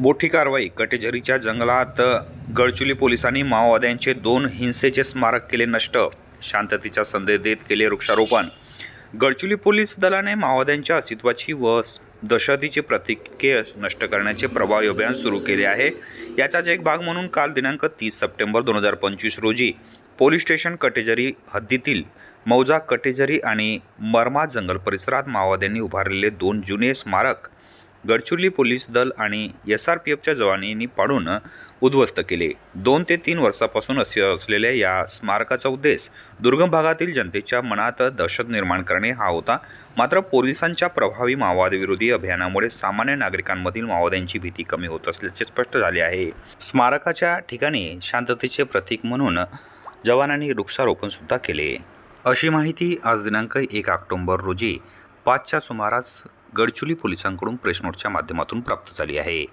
मोठी कारवाई कटेझरीच्या जंगलात गडचुली पोलिसांनी माओवाद्यांचे दोन हिंसेचे स्मारक केले नष्ट. शांततेचा संदेश देत केले वृक्षारोपण. गडचुली पोलीस दलाने माओवाद्यांच्या अस्तित्वाची व दहशतीचे प्रतिके नष्ट करण्याचे प्रभावी अभियान सुरू केले आहे. याचाच एक भाग म्हणून काल दिनांक तीस सप्टेंबर दोन हजार पंचवीस रोजी पोलीस स्टेशन कटेझरी हद्दीतील मौजा कटेझरी आणि मरमा जंगल परिसरात माओवाद्यांनी उभारलेले दोन जुने स्मारक गडचिरोली पोलीस दल आणि एस आर पी एफच्या जवानांनी पाडून उद्ध्वस्त केले. दोन ते तीन वर्षापासून असलेल्या या स्मारकाचा उद्देश दुर्गम भागातील जनतेच्या मनात दहशत निर्माण करणे हा होता. मात्र पोलिसांच्या प्रभावी माओवादविरोधी अभियानामुळे सामान्य नागरिकांमधील माओवाद्यांची भीती कमी होत असल्याचे स्पष्ट झाले आहे. स्मारकाच्या ठिकाणी शांततेचे प्रतीक म्हणून जवानांनी वृक्षारोपण सुद्धा केले. अशी माहिती आज दिनांक एक ऑक्टोंबर रोजी पाचच्या सुमारास गडचुली पोलिसांकडून प्रेसनोटच्या माध्यमातून प्राप्त झाली आहे.